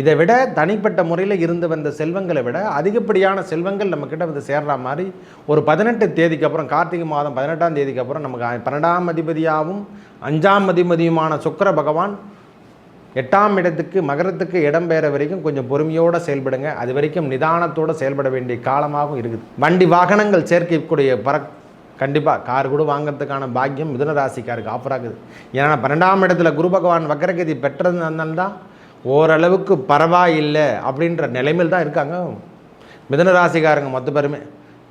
இதை விட தனிப்பட்ட முறையில் இருந்து வந்த செல்வங்களை விட அதிகப்படியான செல்வங்கள் நம்மக்கிட்ட வந்து சேர்ற மாதிரி ஒரு பதினெட்டு தேதிக்கு அப்புறம் கார்த்திகை மாதம் பதினெட்டாம் தேதிக்கு அப்புறம் நமக்கு பன்னெண்டாம் அதிபதியாகவும் அஞ்சாம் அதிபதியுமான சுக்கிர பகவான் எட்டாம் இடத்துக்கு மகரத்துக்கு இடம்பெயர வரைக்கும் கொஞ்சம் பொறுமையோடு செயல்படுங்க. அது வரைக்கும் நிதானத்தோடு செயல்பட வேண்டிய காலமாகவும் இருக்குது. வண்டி வாகனங்கள் சேர்க்கக்கூடிய பற கண்டிப்பாக கார் கூட வாங்குறதுக்கான பாக்கியம் மிதுன ராசிக்காருக்கு ஆஃபர் ஆகுது ஏன்னா பன்னெண்டாம் இடத்துல குரு பகவான் வக்கரகதி பெற்றதுனால தான் ஓரளவுக்கு பரவாயில்லை அப்படின்ற நிலைமையில் தான் இருக்காங்க. மிதன ராசிக்காரங்க மொத்த பேருமே.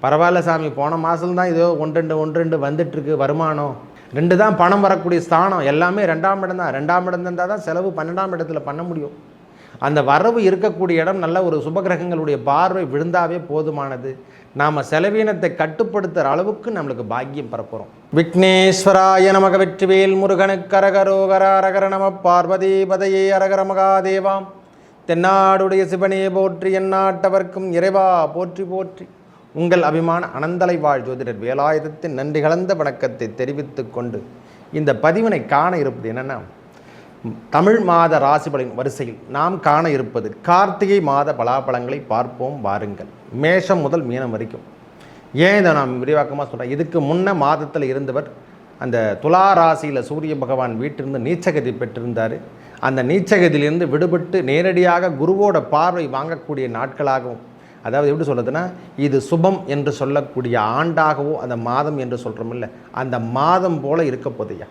பரவாயில்ல சாமி போன மாதம்தான் ஏதோ ஒன்று ரெண்டு ஒன்று ரெண்டு வந்துட்டுருக்கு வருமானம். ரெண்டு தான் பணம் வரக்கூடிய ஸ்தானம். எல்லாமே ரெண்டாம் இடம் தான். ரெண்டாம் இடம் இருந்தால் தான் செலவு பன்னெண்டாம் இடத்துல பண்ண முடியும். அந்த வரவு இருக்கக்கூடிய இடம் நல்ல ஒரு சுபகிரகங்களுடைய பார்வை விழுந்தாவே போதுமானது. நாம் செலவீனத்தை கட்டுப்படுத்துகிற அளவுக்கு நம்மளுக்கு பாக்கியம் பரப்புகிறோம் விக்னேஸ்வராய நமக வெற்றிவேல் முருகனுக்கு அரகரோகரா அரகர நம பார்வதி பதையே அரகர மகாதேவாம். தென்னாடுடைய சிவனே போற்றி எந்நாட்டவர்க்கும் இறைவா போற்றி போற்றி. உங்கள் அபிமான அனந்தலை வாழ் ஜோதிடர் வேலாயுதத்தின் நன்றி கலந்த வணக்கத்தை தெரிவித்து கொண்டு இந்த பதிவினை காண இருப்பது என்னென்னா தமிழ் மாத ராசிபலின் வரிசையில் நாம் காண இருப்பது கார்த்திகை மாத பலாபலங்களை பார்ப்போம் வாருங்கள். மேஷம் முதல் மீனம் வரைக்கும். ஏன் இதை நான் விரிவாக்கமாக சொல்கிறேன் இதுக்கு முன்ன மாதத்தில் இருந்தவர் அந்த துலா ராசியில் சூரிய பகவான் வீட்டிலிருந்து நீச்சகதி பெற்றிருந்தார். அந்த நீச்சகதியிலிருந்து விடுபட்டு நேரடியாக குருவோட பார்வை வாங்கக்கூடிய நாட்களாகவும் அதாவது எப்படி சொல்கிறதுனா இது சுபம் என்று சொல்லக்கூடிய ஆண்டாகவோ அந்த மாதம் என்று சொல்கிறோமில்ல அந்த மாதம் போல் இருக்க போதையா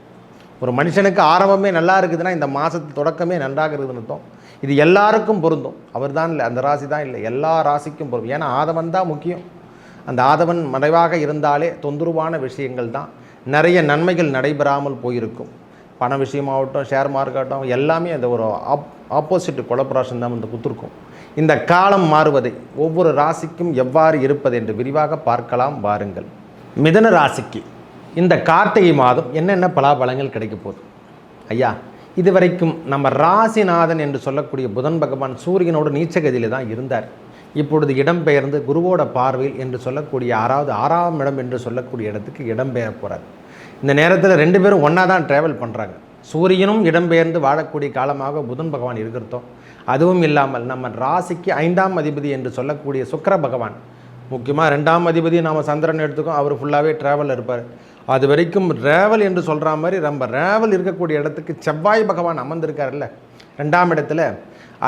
ஒரு மனுஷனுக்கு ஆரம்பமே நல்லா இருக்குதுன்னா இந்த மாதத்து தொடக்கமே நன்றாக இருக்குதுன்னு அர்த்தம் இது எல்லாருக்கும் பொருந்தும். அவர் தான் இல்லை அந்த ராசி தான் இல்லை. எல்லா ராசிக்கும் பொருந்தும். ஏன்னா ஆதவன் தான் முக்கியம். அந்த ஆதவன் மறைவாக இருந்தாலே தொந்தரவான விஷயங்கள் தான். நிறைய நன்மைகள் நடைபெறாமல் போயிருக்கும். பண விஷயமாகட்டும் ஷேர் மார்க்கெட்டும் எல்லாமே அந்த ஒரு ஆப் ஆப்போசிட் கொலபரேஷன் தான் வந்து குத்துருக்கும். இந்த காலம் மாறுவதை ஒவ்வொரு ராசிக்கும் எவ்வாறு இருப்பது என்று விரிவாக பார்க்கலாம் வாருங்கள். மிதன ராசிக்கு இந்த கார்த்திகை மாதம் என்னென்ன பலாபலங்கள் கிடைக்க போகுது? ஐயா இதுவரைக்கும் நம்ம ராசிநாதன் என்று சொல்லக்கூடிய புதன் பகவான் சூரியனோட நீச்சகதியில் தான் இருந்தார். இப்பொழுது இடம்பெயர்ந்து குருவோட பார்வையில் என்று சொல்லக்கூடிய ஆறாவது ஆறாம் இடம் என்று சொல்லக்கூடிய இடத்துக்கு இடம்பெயர போகிறார் இந்த நேரத்தில் ரெண்டு பேரும் ஒன்றா தான் ட்ராவல் பண்ணுறாங்க சூரியனும் இடம்பெயர்ந்து வாழக்கூடிய காலமாக புதன் பகவான் இருக்கிறதோ அதுவும் இல்லாமல் நம்ம ராசிக்கு ஐந்தாம் அதிபதி என்று சொல்லக்கூடிய சுக்கர பகவான் முக்கியமாக ரெண்டாம் அதிபதி நாம் சந்திரன் எடுத்துக்கோம் அவர் ஃபுல்லாகவே ட்ராவல் இருப்பார். அது வரைக்கும் ரேவல் என்று சொல்கிற மாதிரி ரொம்ப ரேவல் இருக்கக்கூடிய இடத்துக்கு செவ்வாய் பகவான் அமர்ந்திருக்காருல்ல. ரெண்டாம் இடத்துல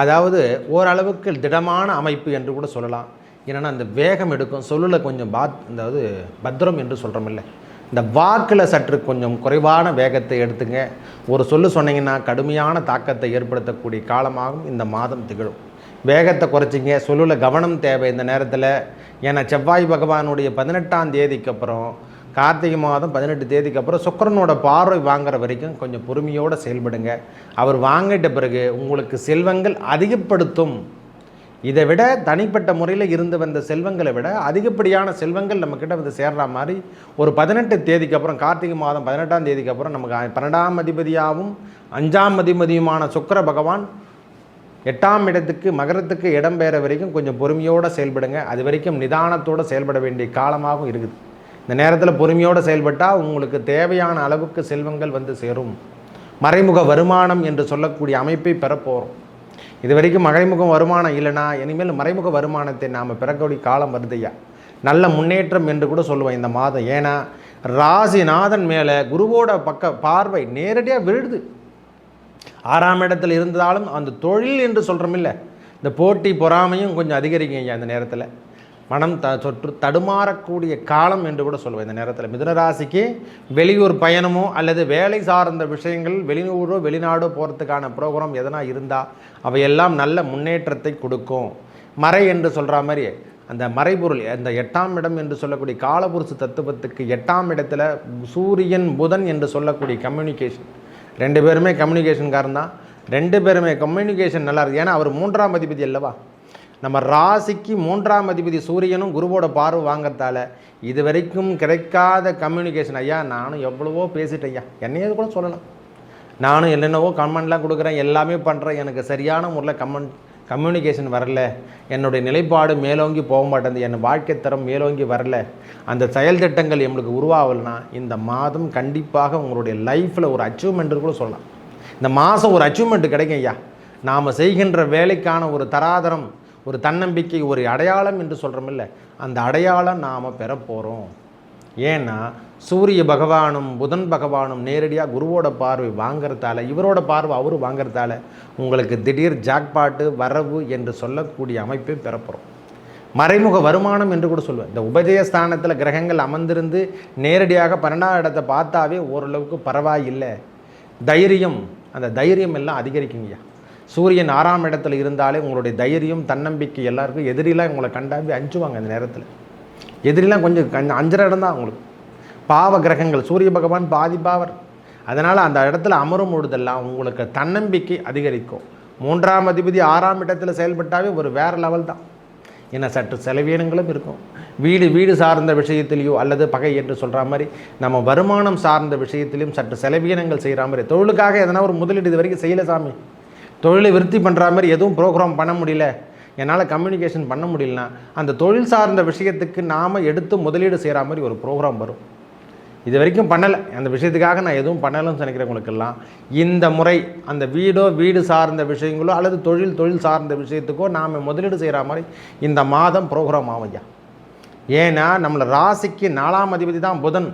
அதாவது ஓரளவுக்கு திடமான அமைப்பு என்று கூட சொல்லலாம். ஏன்னா அந்த வேகம் எடுக்கும் சொல்லில் கொஞ்சம் பாத் அதாவது பத்திரம் என்று சொல்கிறோமில்ல இந்த வாக்கில் சற்று கொஞ்சம் குறைவான வேகத்தை எடுத்துங்க. ஒரு சொல்லு சொன்னீங்கன்னா கடுமையான தாக்கத்தை ஏற்படுத்தக்கூடிய காலமாகவும் இந்த மாதம் திகழும். வேகத்தை குறைச்சிங்க சொல்லில் கவனம் தேவை இந்த நேரத்தில். ஏன்னா செவ்வாய் பகவானுடைய பதினெட்டாம் தேதிக்கு அப்புறம் கார்த்திகை மாதம் பதினெட்டு தேதிக்கு அப்புறம் சுக்கரனோட பார்வை வாங்குற வரைக்கும் கொஞ்சம் பொறுமையோடு செயல்படுங்க. அவர் வாங்கிட்ட பிறகு உங்களுக்கு செல்வங்கள் அதிகப்படுத்தும். இதை விட தனிப்பட்ட முறையில் இருந்து வந்த செல்வங்களை விட அதிகப்படியான செல்வங்கள் நம்மக்கிட்ட வந்து சேர்ற மாதிரி ஒரு பதினெட்டு தேதிக்கு அப்புறம் கார்த்திகை மாதம் பதினெட்டாம் தேதிக்கு அப்புறம் நமக்கு பன்னெண்டாம் அதிபதியாகவும் அஞ்சாம் அதிபதியுமான சுக்கர பகவான் எட்டாம் இடத்துக்கு மகரத்துக்கு இடம் பெயர வரைக்கும் கொஞ்சம் பொறுமையோடு செயல்படுங்க. அது வரைக்கும் நிதானத்தோடு செயல்பட வேண்டிய காலமாகவும் இருக்குது. இந்த நேரத்தில் பொறுமையோடு செயல்பட்டால் உங்களுக்கு தேவையான அளவுக்கு செல்வங்கள் வந்து சேரும். மறைமுக வருமானம் என்று சொல்லக்கூடிய அமைப்பை பெறப்போகிறோம் இது வரைக்கும் மறைமுகம் வருமானம் இல்லைனா இனிமேல் மறைமுக வருமானத்தை நாம் பிறக்கக்கூடிய காலம் வருதையா நல்ல முன்னேற்றம் என்று கூட சொல்லுவேன் இந்த மாதம். ஏன்னா ராசிநாதன் மேலே குருவோட பக்க பார்வை நேரடியாக விழுது. ஆறாம் இடத்தில் இருந்தாலும் அந்த தொழில் என்று சொல்கிறோமில்ல இந்த போட்டி பொறாமையும் கொஞ்சம் அதிகரிக்கும் ஐயா இந்த நேரத்தில். மனம் த சொற்று தடுமாறக்கூடிய காலம் என்று கூட சொல்லுவேன் இந்த நேரத்தில் மிதுனராசிக்கு வெளியூர் பயணமோ அல்லது வேலை சார்ந்த விஷயங்கள் வெளியூரோ வெளிநாடோ போகிறதுக்கான ப்ரோக்ராம் எதனா இருந்தால் அவையெல்லாம் நல்ல முன்னேற்றத்தை கொடுக்கும். மறை என்று சொல்கிற மாதிரி அந்த மறைபொருள் அந்த எட்டாம் இடம் என்று சொல்லக்கூடிய காலபுருஷ தத்துவத்துக்கு எட்டாம் இடத்துல சூரியன் புதன் என்று சொல்லக்கூடிய கம்யூனிகேஷன் ரெண்டு பேருமே கம்யூனிகேஷன்காரன் தான் ரெண்டு பேருமே கம்யூனிகேஷன் நல்லா இருக்குது ஏன்னா அவர் மூன்றாம் அதிபதி அல்லவா? நம்ம ராசிக்கு மூன்றாம் அதிபதி சூரியனும் குருவோட பார்வை வாங்கறதால இது வரைக்கும் கிடைக்காத கம்யூனிகேஷன் ஐயா நானும் எவ்வளவோ பேசிட்டேன் ஐயா. என்னையே கூட சொல்லலாம். நானும் என்னென்னவோ கமெண்ட்லாம் கொடுக்குறேன் எல்லாமே பண்ணுறேன் எனக்கு சரியான முறையில் கமெண்ட் கம்யூனிகேஷன் வரல. என்னுடைய நிலைப்பாடு மேலோங்கி போக மாட்டேங்குது. என் வாழ்க்கை தரம் மேலோங்கி வரல. அந்த செயல் திட்டங்கள் எங்களுக்கு உருவாகலைன்னா இந்த மாதம் கண்டிப்பாக உங்களுடைய லைஃப்பில் ஒரு அச்சீவ்மெண்ட் கூட சொல்லலாம். இந்த மாதம் ஒரு அச்சீவ்மெண்ட் கிடைக்கும் ஐயா. நாம் செய்கின்ற வேலைக்கான ஒரு தராதரம் ஒரு தன்னம்பிக்கை ஒரு அடையாளம் என்று சொல்கிறோமில்ல அந்த அடையாளம் நாம் பெற போகிறோம் ஏன்னா சூரிய பகவானும் புதன் பகவானும் நேரடியாக குருவோட பார்வை வாங்குறதால இவரோட பார்வை அவரு வாங்குறதால உங்களுக்கு திடீர் ஜாக்பாட்டு வரவு என்று சொல்லக்கூடிய அமைப்பை பெறப்போகிறோம் மறைமுக வருமானம் என்று கூட சொல்லுவேன். இந்த உபஜயஸ்தானத்தில் கிரகங்கள் அமர்ந்திருந்து நேரடியாக பன்னெண்டாம் இடத்தை பார்த்தாவே ஓரளவுக்கு பரவாயில்லை. தைரியம் அந்த தைரியம் எல்லாம் அதிகரிக்குங்கய்யா. சூரியன் ஆறாம் இடத்துல இருந்தாலே உங்களுடைய தைரியம் தன்னம்பிக்கை எல்லாருக்கும் எதிரிலாம் உங்களை கண்டாவே அஞ்சுவாங்க அந்த நேரத்தில். எதிரிலாம் கொஞ்சம் அஞ்சரை இடம் தான் அவங்களுக்கு. பாவ கிரகங்கள் சூரிய பகவான் பாதி பாவர். அதனால் அந்த இடத்துல அமரும் பொழுதெல்லாம் உங்களுக்கு தன்னம்பிக்கை அதிகரிக்கும். மூன்றாம் அதிபதி ஆறாம் இடத்துல செயல்பட்டாவே ஒரு வேறு லெவல் தான். ஏன்னா சற்று செலவீனங்களும் இருக்கும். வீடு வீடு சார்ந்த விஷயத்திலையோ அல்லது பகை என்று சொல்கிற மாதிரி நம்ம வருமானம் சார்ந்த விஷயத்திலையும் சற்று செலவீனங்கள் செய்கிற மாதிரி. தொழிலுக்காக எதனா ஒரு முதலீடு இது வரைக்கும் செய்யலை சாமி. தொழிலை விருத்தி பண்ணுற மாதிரி எதுவும் ப்ரோக்ராம் பண்ண முடியல. என்னால் கம்யூனிகேஷன் பண்ண முடியலனா அந்த தொழில் சார்ந்த விஷயத்துக்கு நாம் எடுத்து முதலீடு செய்கிற மாதிரி ஒரு ப்ரோக்ராம் வரும். இது வரைக்கும் பண்ணலை. அந்த விஷயத்துக்காக நான் எதுவும் பண்ணலன்னு நினைக்கிறவங்களுக்கெல்லாம் இந்த முறை அந்த வீடோ வீடு சார்ந்த விஷயங்களோ அல்லது தொழில் தொழில் சார்ந்த விஷயத்துக்கோ நாம் முதலீடு செய்கிற மாதிரி இந்த மாதம் ப்ரோக்ராம் ஆகும் ஏன்னா நம்மளை ராசிக்கு நாலாம் அதிபதி தான் புதன்.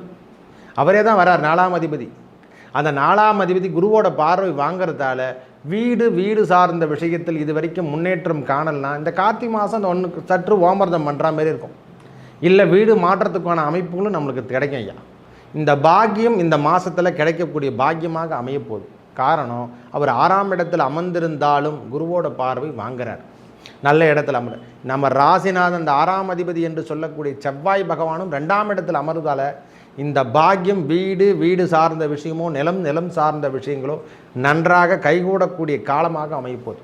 அவரே தான் வரார் நாலாம் அதிபதி. அந்த நாலாம் அதிபதி குருவோட பார்வை வாங்குறதால வீடு வீடு சார்ந்த விஷயத்தில் இது வரைக்கும் முன்னேற்றம் காணலனா இந்த கார்த்திகை மாதம் அந்த ஒன்று சற்று ஓமர்தம் பண்ணுற மாதிரி இருக்கும். இல்லை வீடு மாற்றத்துக்கான அமைப்புகளும் நம்மளுக்கு கிடைக்கும் ஐயா. இந்த பாக்கியம் இந்த மாதத்தில் கிடைக்கக்கூடிய பாக்கியமாக அமையப்போகுது காரணம் அவர் ஆறாம் இடத்தில் அமர்ந்திருந்தாலும் குருவோட பார்வை வாங்குறார். நல்ல இடத்துல அமர். நம்ம ராசிநாதன் அந்த ஆறாம் அதிபதி என்று சொல்லக்கூடிய செவ்வாய் பகவானும் ரெண்டாம் இடத்தில் அமர்வதால் இந்த பாக்கியம் வீடு வீடு சார்ந்த விஷயமோ நிலம் நிலம் சார்ந்த விஷயங்களோ நன்றாக கைகூடக்கூடிய காலமாக அமைப்போது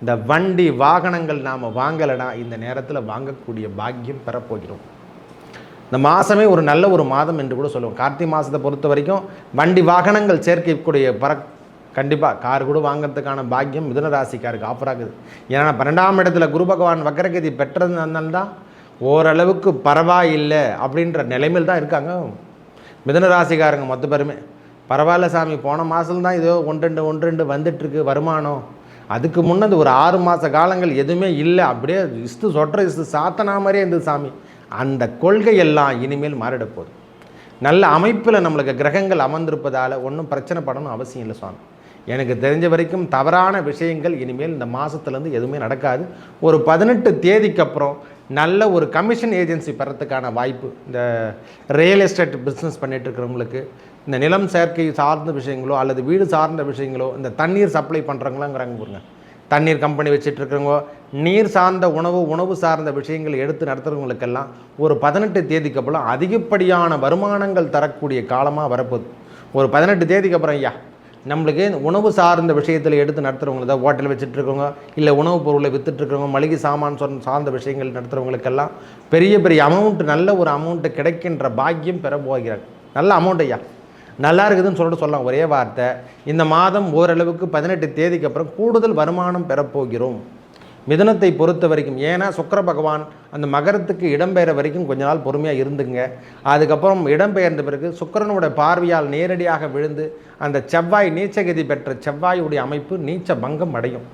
இந்த வண்டி வாகனங்கள் நாம் வாங்கலைனா இந்த நேரத்தில் வாங்கக்கூடிய பாக்கியம் பெறப்போகிறோம். இந்த மாதமே ஒரு நல்ல ஒரு மாதம் என்று கூட சொல்லுவோம். கார்த்திகை மாதத்தை பொறுத்த வரைக்கும் வண்டி வாகனங்கள் சேர்க்கக்கூடிய பற கண்டிப்பாக கார் கூட வாங்குறதுக்கான பாக்கியம் மிதுன ராசிக்காருக்கு ஆஃபர் ஆகுது ஏன்னா பன்னெண்டாம் இடத்துல குரு பகவான் வக்கரகதி பெற்றதுனால தான் ஓரளவுக்கு பரவாயில்லை அப்படின்ற நிலைமையில் தான் இருக்காங்க. மிதன ராசிக்காரங்க மொத்த பேருமே. பரவாயில்ல சாமி போன மாதம்தான் ஏதோ ஒன்று ரெண்டு ஒன்று ரெண்டு வந்துட்டுருக்கு வருமானம். அதுக்கு முன்னது ஒரு ஆறு மாத காலங்கள் எதுவுமே இல்லை. அப்படியே இஸ்து சொட்டுற இஸ்து சாத்தனா மாதிரியே இருந்தது சாமி. அந்த கொள்கை எல்லாம் இனிமேல் மாறிட போகுது. நல்ல அமைப்பில் நம்மளுக்கு கிரகங்கள் அமர்ந்திருப்பதால் ஒன்றும் பிரச்சனை படணும் அவசியம் இல்லை சுவாமி எனக்கு தெரிஞ்ச வரைக்கும் தவறான விஷயங்கள் இனிமேல் இந்த மாதத்துலேருந்து எதுவுமே நடக்காது. ஒரு பதினெட்டு தேதிக்கு அப்புறம் நல்ல ஒரு கமிஷன் ஏஜென்சி பெறத்துக்கான வாய்ப்பு. இந்த ரியல் எஸ்டேட் பிஸ்னஸ் பண்ணிகிட்டு இருக்கிறவங்களுக்கு இந்த நிலம் சேர்க்கை சார்ந்த விஷயங்களோ அல்லது வீடு சார்ந்த விஷயங்களோ இந்த தண்ணீர் சப்ளை பண்ணுறவங்களாங்கிறாங்க பாருங்க. தண்ணீர் கம்பெனி வச்சுட்டு இருக்கிறவங்க நீர் சார்ந்த உணவு உணவு சார்ந்த விஷயங்கள் எடுத்து நடத்துகிறவங்களுக்கெல்லாம் ஒரு பதினெட்டு தேதிக்கு அப்புறம் அதிகப்படியான வருமானங்கள் தரக்கூடிய காலமாக வரப்போகுது. ஒரு பதினெட்டு தேதிக்கு அப்புறம் ஐயா நம்மளுக்கு இந்த உணவு சார்ந்த விஷயத்தில் எடுத்து நடத்துகிறவங்க தான் ஹோட்டல் வச்சுட்டுருக்கவங்க இல்லை உணவுப் பொருளை வித்துட்டு மளிகை சாமான் சொன்ன சார்ந்த விஷயங்கள் நடத்துகிறவங்களுக்கெல்லாம் பெரிய பெரிய அமௌண்ட் நல்ல ஒரு அமௌண்ட்டு கிடைக்கின்ற பாக்கியம் பெற போகிறாங்க. நல்ல அமௌண்ட் ஐயா. நல்லா இருக்குதுன்னு சொல்லிட்டு சொல்லலாம். ஒரே வார்த்தை இந்த மாதம் ஓரளவுக்கு பதினெட்டு தேதிக்கு அப்புறம் கூடுதல் வருமானம் பெறப்போகிறோம் மிதுனத்தை பொறுத்த வரைக்கும் ஏன்னா சுக்கர பகவான் அந்த மகரத்துக்கு இடம்பெயர வரைக்கும் கொஞ்ச நாள் பொறுமையாக இருந்துங்க. அதுக்கப்புறம் இடம்பெயர்ந்த பிறகு சுக்கரனுடைய பார்வையால் நேரடியாக விழுந்து அந்த செவ்வாய் நீச்சகதி பெற்ற செவ்வாயுடைய அமைப்பு நீச்ச பங்கம் அடையும்.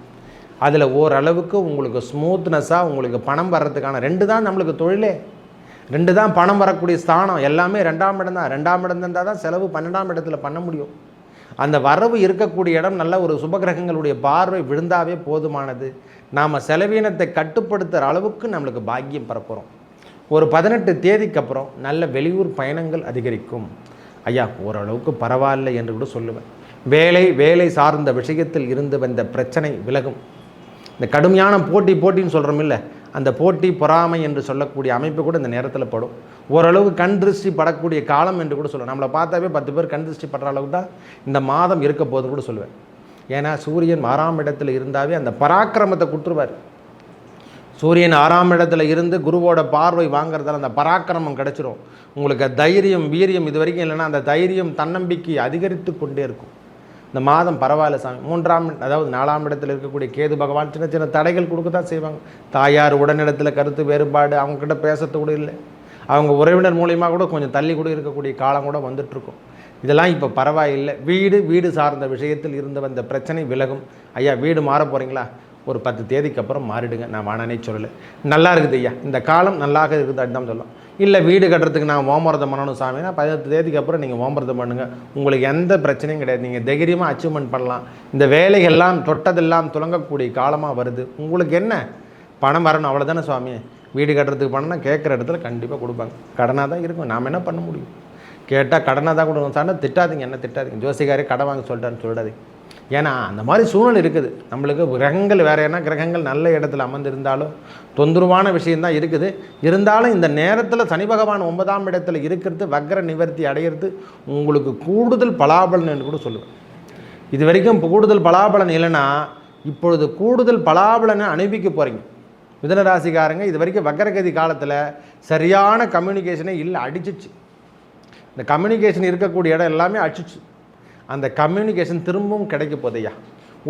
அதில் ஓரளவுக்கு உங்களுக்கு ஸ்மூத்னஸாக உங்களுக்கு பணம் வர்றதுக்கான ரெண்டு தான் நம்மளுக்கு தொழிலே. ரெண்டு தான் பணம் வரக்கூடிய ஸ்தானம். எல்லாமே ரெண்டாம் இடம் தான். ரெண்டாம் இடம் இருந்தால் தான் செலவு பன்னெண்டாம் இடத்துல பண்ண முடியும். அந்த வரவு இருக்கக்கூடிய இடம் நல்ல ஒரு சுபகிரகங்களுடைய பார்வை விழுந்தாவே போதுமானது. நாம் செலவீனத்தை கட்டுப்படுத்துகிற அளவுக்கு நம்மளுக்கு பாக்கியம் பரப்புகிறோம் ஒரு பதினெட்டு தேதிக்கு அப்புறம் நல்ல வெளியூர் பயணங்கள் அதிகரிக்கும். ஐயா ஓரளவுக்கு பரவாயில்ல என்று கூட சொல்லுவேன். வேலை வேலை சார்ந்த விஷயத்தில் இருந்து வந்த பிரச்சனை விலகும். இந்த கடுமையான போட்டி போட்டின்னு சொல்கிறோம் இல்லை அந்த போட்டி பொறாமை என்று சொல்லக்கூடிய அமைப்பு கூட இந்த நேரத்தில் படும். ஓரளவு கண் திருஷ்டி படக்கூடிய காலம் என்று கூட சொல்லுவேன் நம்மளை பார்த்தாவே பத்து பேர் கண் திருஷ்டி படுற அளவுக்கு தான் இந்த மாதம் இருக்க போகுதுன்னு கூட சொல்லுவேன். ஏன்னா சூரியன் ஆறாம் இடத்துல இருந்தாவே அந்த பராக்கிரமத்தை கொடுத்துருவார். சூரியன் ஆறாம் இடத்துல இருந்து குருவோட பார்வை வாங்குறதால அந்த பராக்கிரமம் கிடச்சிரும். உங்களுக்கு தைரியம் வீரியம் இது வரைக்கும் இல்லைன்னா அந்த தைரியம் தன்னம்பிக்கை அதிகரித்து கொண்டே இருக்கும். இந்த மாதம் பரவாயில்ல சாமி. மூன்றாம் அதாவது நாலாம் இடத்துல இருக்கக்கூடிய கேது பகவான் சின்ன சின்ன தடைகள் கொடுக்க தான் செய்வாங்க. தாயார் உடனிடத்தில் கருத்து வேறுபாடு அவங்கக்கிட்ட பேசுறது கூட இல்லை. அவங்க உறவினர் மூலியமாக கூட கொஞ்சம் தள்ளி கூட இருக்கக்கூடிய காலம் கூட வந்துட்டுருக்கும். இதெல்லாம் இப்போ பரவாயில்லை. வீடு வீடு சார்ந்த விஷயத்தில் இருந்து வந்த பிரச்சனை விலகும். ஐயா வீடு மாற போகிறீங்களா ஒரு பத்து தேதிக்கு அப்புறம் மாறிடுங்க. நான் வானானே சொல்லலை. நல்லா இருக்குது ஐயா. இந்த காலம் நல்லாக இருக்குது அப்படின்னு தான் சொல்லும் இல்லை வீடு கட்டுறதுக்கு நான் ஓமரதம் பண்ணணும் சாமினா பதினெட்டு தேதிக்கு அப்புறம் நீங்கள் ஓமரதம் பண்ணுங்கள் உங்களுக்கு எந்த பிரச்சனையும் கிடையாது. நீங்கள் தைரியமாக அச்சீவ்மெண்ட் பண்ணலாம். இந்த வேலைகள்லாம் தொட்டதெல்லாம் துலங்கக்கூடிய காலமாக வருது. உங்களுக்கு என்ன? பணம் வரணும். அவ்வளோதானே சுவாமி வீடு கட்டுறதுக்கு பணம்னா கேட்குற இடத்துல கண்டிப்பாக கொடுப்பாங்க. கடனாக தான் இருக்கும். நாம் என்ன பண்ண முடியும்? கேட்டால் கடனாக தான் கொடுக்கணும். சார் திட்டாதீங்க என்ன திட்டாதீங்க? ஜோசிகாரே கடன் வாங்க சொல்லிட்டான்னு சொல்லிடாதீங்க. ஏன்னா அந்த மாதிரி சூழ்நிலை இருக்குது. நம்மளுக்கு கிரகங்கள் வேறு என்ன கிரகங்கள் நல்ல இடத்துல அமர்ந்திருந்தாலும் தொந்தரவான விஷயந்தான் இருக்குது. இருந்தாலும் இந்த நேரத்தில் சனி பகவான் ஒன்பதாம் இடத்துல இருக்கிறது வக்ர நிவர்த்தி அடையிறது உங்களுக்கு கூடுதல் பலாபலன் என்று கூட சொல்லுவேன். இது வரைக்கும் கூடுதல் பலாபலன் இல்லைன்னா இப்பொழுது கூடுதல் பலாபலனை அனுபவிக்க போகிறீங்க மிதனராசிக்காரங்க இது வரைக்கும் வக்கரகதி காலத்தில் சரியான கம்யூனிகேஷனே இல்லை அடிச்சிச்சு. இந்த கம்யூனிகேஷன் இருக்கக்கூடிய இடம் எல்லாமே அடிச்சிச்சு. அந்த கம்யூனிகேஷன் திரும்பவும் கிடைக்க போதையா?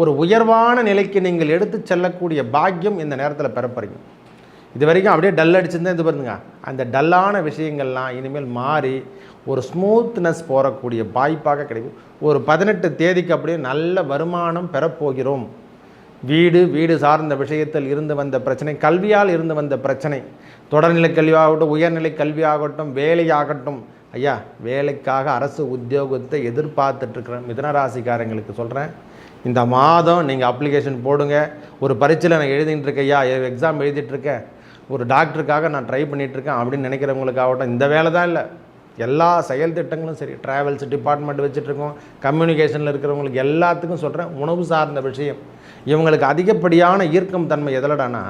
ஒரு உயர்வான நிலைக்கு நீங்கள் எடுத்து செல்லக்கூடிய பாக்கியம் இந்த நேரத்தில் பெறப்படுறீங்க இது வரைக்கும் அப்படியே டல் அடிச்சிருந்தா இது பாருங்க. அந்த டல்லான விஷயங்கள்லாம் இனிமேல் மாறி ஒரு ஸ்மூத்னஸ் போகக்கூடிய வாய்ப்பாக கிடைக்கும். ஒரு பதினெட்டு தேதிக்கு அப்படியே நல்ல வருமானம் பெறப்போகிறோம். வீடு வீடு சார்ந்த விஷயத்தில் இருந்து வந்த பிரச்சனை கல்வியால் இருந்து வந்த பிரச்சனை. தொடர்நிலை கல்வியாகட்டும் உயர்நிலை கல்வியாகட்டும் வேலையாகட்டும். ஐயா வேலைக்காக அரசு உத்தியோகத்தை எதிர்பார்த்துட்ருக்குறேன். மிதனராசிக்காரங்களுக்கு சொல்கிறேன் இந்த மாதம் நீங்கள் அப்ளிகேஷன் போடுங்க. ஒரு பரீட்சையில் நான் எழுதிட்டு இருக்கேன் ஐயா எக்ஸாம் எழுதிட்டுருக்கேன் ஒரு டாக்டருக்காக நான் ட்ரை பண்ணிகிட்ருக்கேன் அப்படின்னு நினைக்கிறவங்களுக்காகட்டும் இந்த வேலை தான் இல்லை. எல்லா செயல் திட்டங்களும் சரி. Travels department வச்சுட்ருக்கோம். கம்யூனிகேஷனில் இருக்கிறவங்களுக்கு எல்லாத்துக்கும் சொல்கிறேன் உணவு சார்ந்த விஷயம். இவங்களுக்கு அதிகப்படியான ஈர்க்கும் தன்மை எதிலடானா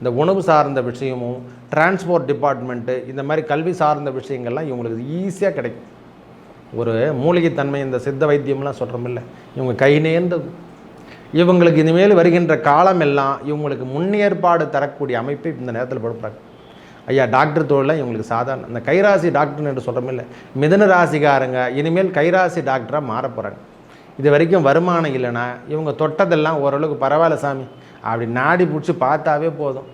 இந்த உணவு சார்ந்த விஷயமும் டிரான்ஸ்போர்ட் டிபார்ட்மெண்ட்டு இந்த மாதிரி கல்வி சார்ந்த விஷயங்கள்லாம் இவங்களுக்கு ஈஸியாக கிடைக்கும். ஒரு மூலிகைத்தன்மை இந்த சித்த வைத்தியம்லாம் சொல்கிறோமில்ல இவங்க கை நேர்ந்தது இவங்களுக்கு இனிமேல் வருகின்ற காலம் எல்லாம் இவங்களுக்கு முன்னேற்பாடு தரக்கூடிய அமைப்பை இந்த நேரத்தில் படுப்புறாங்க ஐயா டாக்டர் தொழிலாம் இவங்களுக்கு சாதாரண இந்த கைராசி டாக்டர்னு என்று சொல்கிறோமில்ல மிதன ராசிக்காரங்க இனிமேல் கைராசி டாக்டராக மாற போகிறாங்க இது வரைக்கும் வருமானம் இல்லைன்னா இவங்க தொட்டதெல்லாம் ஓரளவுக்கு பரவாயில்ல சாமி. அப்படி நாடி பிடிச்சி பார்த்தாவே போதும்.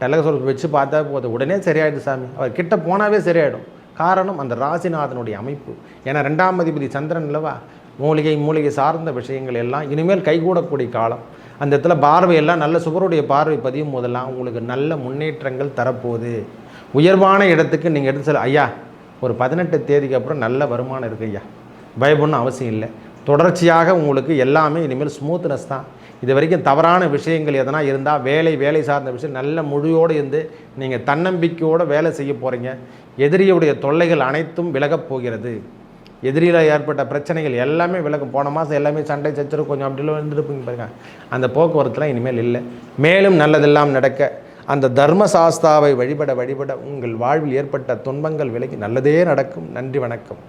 டெலகசோரத்தை வச்சு பார்த்தாவே போதும். உடனே சரியாயிடுது சாமி. அவர் கிட்ட போனாவே சரியாயிடும். காரணம் அந்த ராசிநாதனுடைய அமைப்பு. ஏன்னா ரெண்டாம் அதிபதி சந்திரன் இல்லவா மூலிகை மூலிகை சார்ந்த விஷயங்கள் எல்லாம் இனிமேல் கைகூடக்கூடிய காலம். அந்த இடத்துல பார்வையெல்லாம் நல்ல சுவருடைய பார்வை பதியும் போதெல்லாம் உங்களுக்கு நல்ல முன்னேற்றங்கள் தரப்போகுது. உயர்வான இடத்துக்கு நீங்கள் எடுத்து சொல்ல ஐயா ஒரு பதினெட்டு தேதிக்கு அப்புறம் நல்ல வருமானம் இருக்கு ஐயா பயப்படணும் அவசியம் இல்லை. தொடர்ச்சியாக உங்களுக்கு எல்லாமே இனிமேல் ஸ்மூத்னஸ் தான். இது வரைக்கும் தவறான விஷயங்கள் எதனா இருந்தால் வேலை வேலை சார்ந்த விஷயம் நல்ல முழுவோடு இருந்து நீங்கள் தன்னம்பிக்கையோடு வேலை செய்ய போகிறீங்க எதிரியுடைய தொல்லைகள் அனைத்தும் விலகப் போகிறது. எதிரியில் ஏற்பட்ட பிரச்சனைகள் எல்லாமே விலகும். போன மாதம் எல்லாமே சண்டை சச்சரவு கொஞ்சம் அப்படிலாம் இருந்துருப்பீங்க பாருங்க. அந்த போக்குவரத்துலாம் இனிமேல் இல்லை. மேலும் நல்லதெல்லாம் நடக்க அந்த தர்ம சாஸ்தாவை வழிபட வழிபட உங்கள் வாழ்வில் ஏற்பட்ட துன்பங்கள் விலகி நல்லதே நடக்கும். நன்றி வணக்கம்.